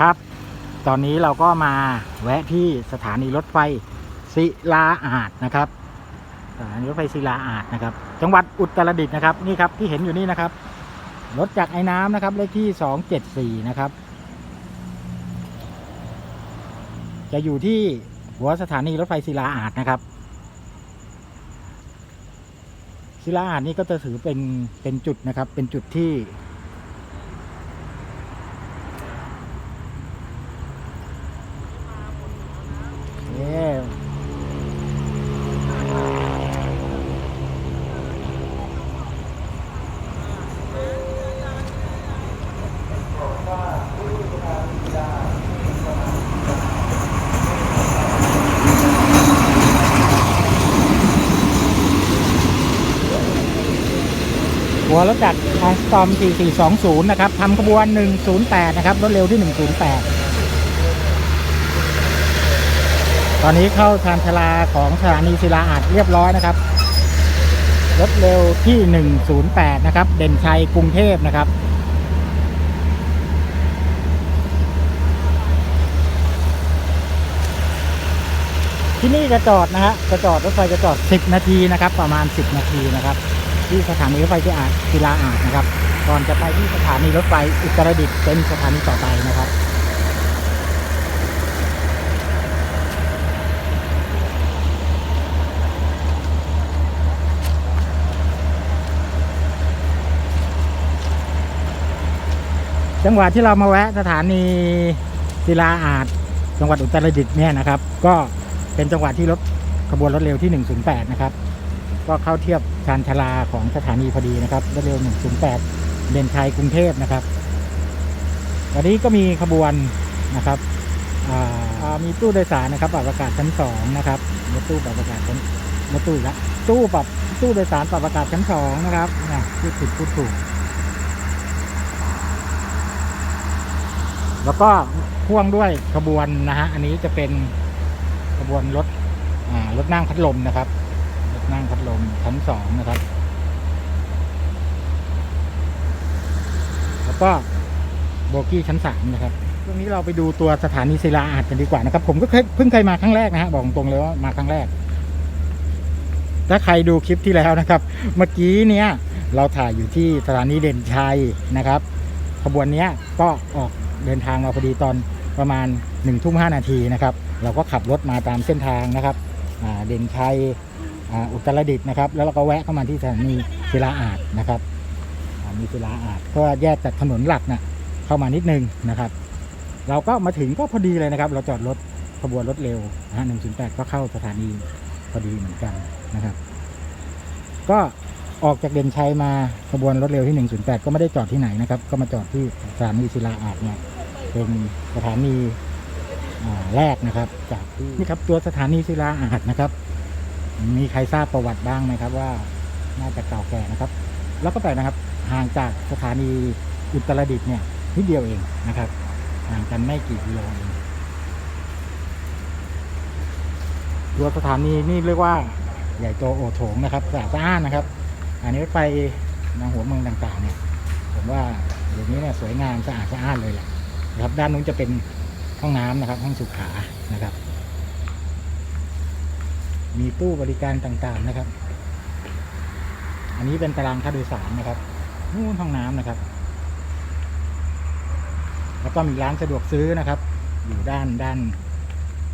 ครับ ตอนนี้เราก็มาแวะที่สถานีรถไฟศิลาอาดนะครับสถานีรถไฟศิลาอาดนะครับ จังหวัดอุตรดิตถ์นะครับนี่ครับที่เห็นอยู่นี่นะครับรถจากไอ้น้ำนะครับเลขที่สองเจ็ดสี่นะครับ จะอยู่ที่หัวสถานีรถไฟศิลาอาดนะครับศิลาอาดนี่ก็จะถือเป็นเป็นจุดนะครับ เป็นจุดที่ เย้ หัวรถจักรทาสตอม 4420 นะครับทำขบวน 108 นะครับ รถเร็วที่ 108 ตอนนี้เข้าชานชาลาของสถานีศิลาอาดเรียบร้อยนะครับ รถเร็วที่ 108 นะครับ เด่นชัยกรุงเทพนะครับที่นี่จะจอดนะฮะจะจอดรถไฟจะจอด 10 นาทีนะครับ ประมาณ 10 นาทีนะครับ ที่สถานีรถไฟที่อาจศิลาอาดนะครับ ก่อนจะไปที่สถานีรถไฟอุตรดิตถ์เป็นสถานีต่อไปนะครับจังหวัดที่เรามาแวะสถานีศิลาอาดจังหวัดอุตรดิตถ์เนี่ยนะครับ ก็เป็นจังหวัดที่รถขบวนรถเร็วที่ 108 นะครับ ก็เข้าเทียบ ชานชลาของสถานีพอดีนะครับรถเร็ว 108เด่นชัยกรุงเทพนะครับ วันนี้ก็มีขบวนนะครับมีตู้โดยสารนะครับปรับอากาศชั้นสองนะครับรถตู้ปรับอากาศชั้นรถตู้ละตู้ปรับตู้โดยสารปรับอากาศชั้นสองนะครับนะพูดผิดพูดถูกแล้วก็พ่วงด้วยขบวนนะฮะอันนี้จะเป็นขบวนรถรถนั่งพัดลมนะครับ นั่งพัดลมชั้นสองนะครับ แล้วก็โบกี้ชั้นสามนะครับช่วงนี้เราไปดูตัวสถานีศิลาอาดกันดีกว่านะครับ ผมก็เพิ่งเคยมาครั้งแรกนะฮะบอกตรงเลยว่ามาครั้งแรก ถ้าใครดูคลิปที่แล้วนะครับ เมื่อกี้เนี้ยเราถ่ายอยู่ที่สถานีเด่นชัยนะครับ ขบวนเนี้ยก็ออกเดินทางมาพอดีตอนประมาณ1นึ่ทุ่มหนาทีนะครับ เราก็ขับรถมาตามเส้นทางนะครับเด่นชัย อุตรดิตถ์นะครับ แล้วเราก็แวะเข้ามาที่สถานีศิลาอาดนะครับอ่ามีศิลาอาดก็แยกจากถนนหลักนะเข้ามานิดนึงนะครับ เราก็มาถึงก็พอดีเลยนะครับ เราจอดรถขบวนรถเร็วนะฮะหนึ่งศูนย์แปดก็เข้าสถานีพอดีเหมือนกันนะครับ ก็ออกจากเด่นชัยมาขบวนรถเร็วที่ 108 ก็ไม่ได้จอดที่ไหนนะครับ ก็มาจอดที่สถานีศิลาอาดเนี่ยเป็นสถานีแรกนะครับ จากที่นี่ครับตัวสถานีศิลาอาดนะครับ มีใครทราบประวัติบ้างไหมครับ ว่าน่าจะเก่าแก่นะครับ แล้วก็แปลกนะครับ ห่างจากสถานีอุตรดิตถ์เนี่ยนิดเดียวเองนะครับ ห่างกันไม่กี่กิโลเองตัวสถานีนี่เรียกว่าใหญ่โตโอโถงนะครับสะอาดสะอ้านนะครับ อันนี้ไฟทางหัวเมืองต่างๆ เนี่ยผมว่าเดี๋ยวนี้เนี่ยสวยงามสะอาดสะอ้านเลยแหละนะครับ ด้านนู้นจะเป็นห้องน้ำนะครับ ห้องสุขานะครับ มีตู้บริการต่างๆนะครับ อันนี้เป็นตารางค่าโดยสารนะครับนู่นห้องน้ำนะครับ แล้วก็มีร้านสะดวกซื้อนะครับ อยู่ด้านด้าน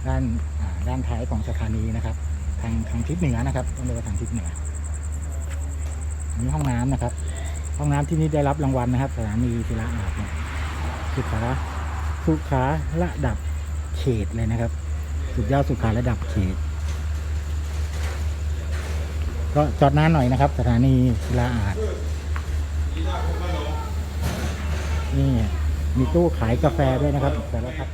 ด้านด้านท้ายของสถานีนะครับ ทางทางทิศเหนือนะครับต้องเรียกว่าทางทิศเหนืออันนี้ห้องน้ำนะครับ ห้องน้ำที่นี่ได้รับรางวัลนะครับ สถานีศิลาอาดเนี่ยสุขาสุขาระดับเขตเลยนะครับ สุดยอดสุขาระดับเขต ก็จอดนานหน่อยนะครับ สถานีศิลาอาดนี่มีตู้ขายกาแฟด้วยนะครับแต่ละครับ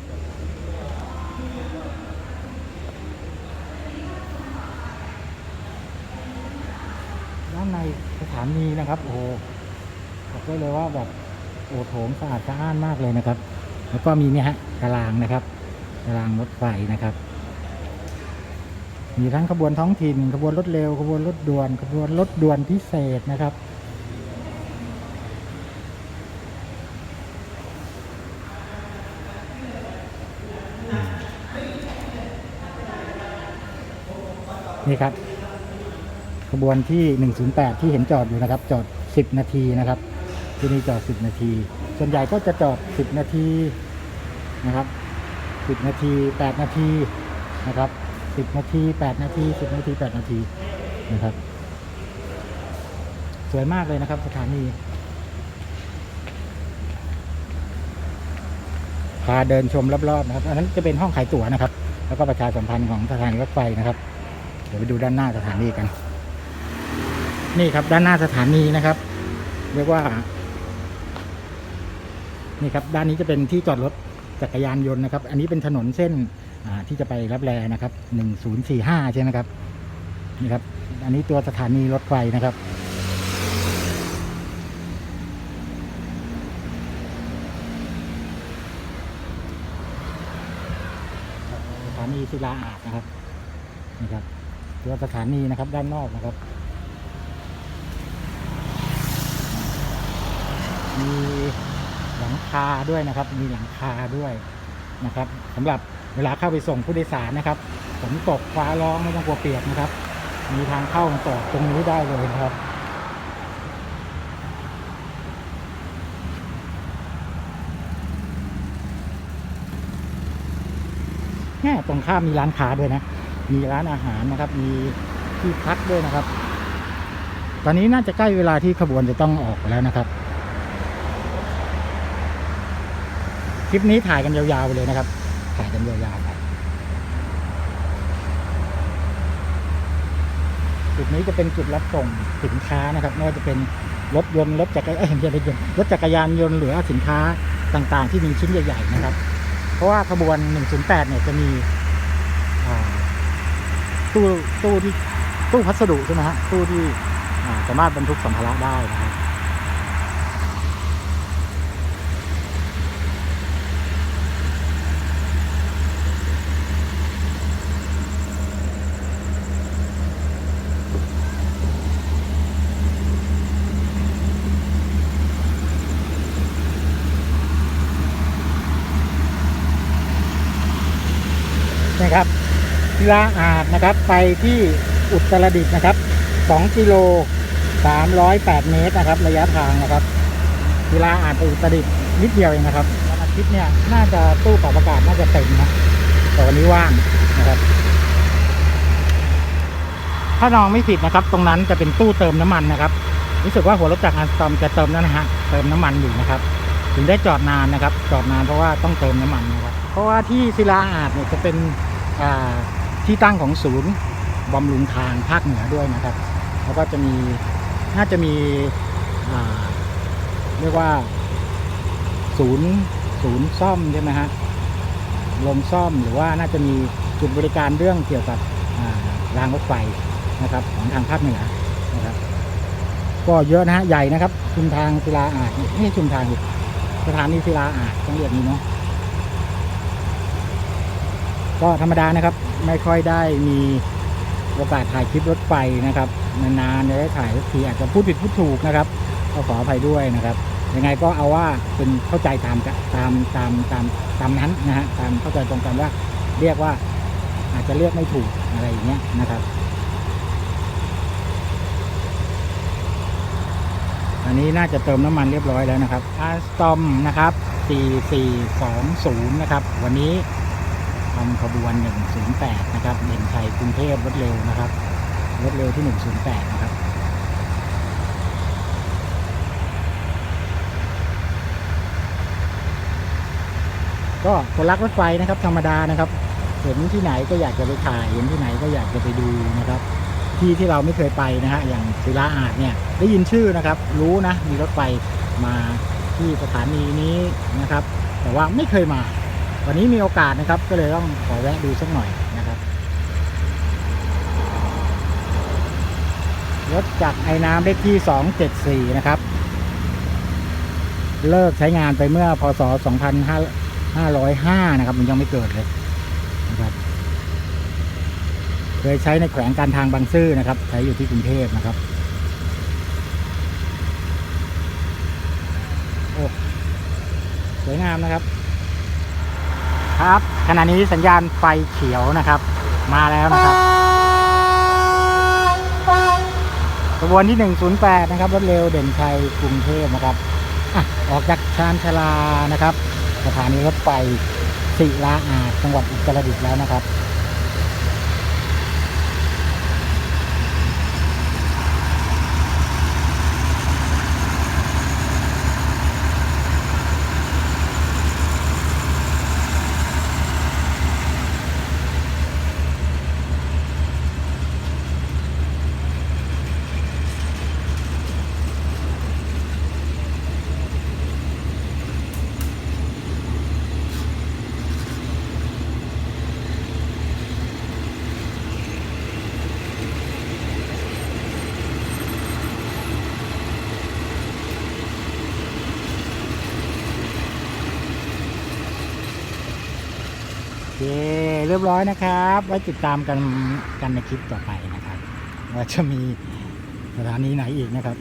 ด้านในสถานีนะครับโอ้โหบอกได้เลยว่าแบบโอ้โถงสะอาดสะอ้านมากเลยนะครับ แล้วก็มีเนี่ยฮะตารางนะครับตารางรถไฟนะครับ มีทั้งขบวนท้องถิ่น ขบวนรถเร็ว ขบวนรถด่วน ขบวนรถด่วนพิเศษนะครับ นี่ครับ ขบวนที่ 108 ที่เห็นจอดอยู่นะครับ จอด 10 นาทีนะครับ ที่นี่จอด 10 นาที ส่วนใหญ่ก็จะจอด 10 นาทีนะครับ 10 นาที 8 นาทีนะครับ 10 นาที 8 นาที 10 นาที 8 นาทีนะครับ สวยมากเลยนะครับสถานีพาเดินชมรอบๆนะครับ อันนั้นจะเป็นห้องขายตั๋วนะครับ แล้วก็ประชาสัมพันธ์ของสถานีรถไฟนะครับ เดี๋ยวไปดูด้านหน้าสถานีกัน นี่ครับด้านหน้าสถานีนะครับ เรียกว่า นี่ครับ ด้านนี้จะเป็นที่จอดรถจักรยานยนต์นะครับ อันนี้เป็นถนนเส้น ที่จะไปรับแลนะครับหนึ่งศูนย์สี่ห้าใช่ไหมครับนี่ครับ อันนี้ตัวสถานีรถไฟนะครับสถานีศิลาอาดนะครับนี่ครับ ตัวสถานีนะครับด้านนอกนะครับ มีหลังคาด้วยนะครับ มีหลังคาด้วย นะครับสำหรับเวลาเข้าไปส่งผู้โดยสารนะครับฝนตกฟ้าร้องไม่ต้องกลัวเปียกนะครับ มีทางเข้ามาต่อตรงนี้ได้เลยครับแง่ตรงข้ามมีร้านค้าด้วยนะ มีร้านอาหารนะครับ มีที่พักด้วยนะครับ ตอนนี้น่าจะใกล้เวลาที่ขบวนจะต้องออกแล้วนะครับ คลิปนี้ถ่ายกันยาวๆไปเลยนะครับ ถ่ายกันยาวๆไปจุดนี้จะเป็นจุดรับส่งสินค้านะครับไม่ว่าจะเป็นรถยนต์รถจักรยไม่ใช่รถยนต์รถจักรยานยนต์หรือว่าสินค้าต่างๆ ที่มีชิ้นใหญ่ๆนะครับ เพราะว่าขบวน 108 เนี่ยจะมีตู้ตู้ที่ตู้พัสดุใช่ไหมฮะตู้ที่สามารถบรรทุกสัมภาระได้นะครับ นะครับศิ ลาอาดนะครับ ไปที่อุตรดิตถ์นะครับ 2 กิโล 308 เมตรนะครับ ระยะทางนะครับศิลาอาดไปอุตรดิตถ์นิดเดียวเองนะครับวันอาทิตย์เนี่ยน่าจะตู้ปรับอากาศน่าจะเต็มนะแต่วันนี้ว่างนะครับ ถ้าน้องไม่ผิดนะครับ ตรงนั้นจะเป็นตู้เติมน้ำมันนะครับ รู้สึกว่าหัวรถจักรอันตอมจะเติมนั่นนะฮะเติมน้ำมันอยู่นะครับ ถึงได้จอดนานนะครับ จอดนานเพราะว่าต้องเติมน้ำมันนะครับ เพราะว่าที่ศิลาอาดเนี่ยจะเป็นอ่า ที่ตั้งของศูนย์บำรุงทางภาคเหนือด้วยนะครับ แล้วก็จะมีน่าจะมีเรียกว่า ศูนย์ศูนย์ซ่อมใช่ไหมฮะลมซ่อมหรือว่าน่าจะมีจุดบริการเรื่องเกี่ยวกับรางรถไฟนะครับ ของทางภาคเหนือนะครับ ก็เยอะนะฮะใหญ่นะครับ ชุมทางศิลาอาดไม่ใช่ชุมทางสถานีศิลาอาดต้องเรียกนี้เนาะ ก็ธรรมดานะครับไม่ค่อยได้มีโอกาสถ่ายคลิปรถไฟนะครับนานๆจะได้ถ่ายสักทีอาจจะพูดผิดพูดถูกนะครับก็ขออภัยด้วยนะครับยังไงก็เอาว่าเป็นเข้าใจตามกะตามตามตามตามนั้นนะฮะตามเข้าใจตรงกันว่าเรียกว่าอาจจะเรียกไม่ถูกอะไรอย่างเงี้ยนะครับอันนี้น่าจะเติมน้ำมันเรียบร้อยแล้วนะครับอาสตอมนะครับ4420นะครับวันนี้ ทำขบวน 108 นะครับเด่นชัยกรุงเทพรถเร็วนะครับรถเร็วที่ 108 นะครับก็คนรักรถไฟนะครับธรรมดานะครับเห็นที่ไหนก็อยากจะไปถ่ายเห็นที่ไหนก็อยากจะไปดูนะครับ ที่ที่เราไม่เคยไปนะฮะอย่างศิลาอาดเนี่ยได้ยินชื่อนะครับ รู้นะมีรถไฟมาที่สถานีนี้นะครับ แต่ว่าไม่เคยมา วันนี้มีโอกาสนะครับก็เลยต้องขอแวะดูสักหน่อยนะครับรถจากไอ้น้ำเลขที่ 274 นะครับ เลิกใช้งานไปเมื่อพศ 2505 นะครับ มันยังไม่เกิดเลยนะครับเคยใช้ในแขวงการทางบางซื่อนะครับ ใช้อยู่ที่กรุงเทพนะครับโอ้สวยงามนะครับ ครับขณะนี้สัญญาณไฟเขียวนะครับ มาแล้วนะครับขบวนที่ 108 นะครับรถเร็วเด่นชัยกรุงเทพนะครับออกจากชานชลานะครับ สถานีรถไฟศิละอาจังหวัดอุตรดิตถ์แล้วนะครับ เรียบร้อยนะครับ ไว้ติดตามกันกันในคลิปต่อไปนะครับ ว่าจะมีสถานีไหนอีกนะครับ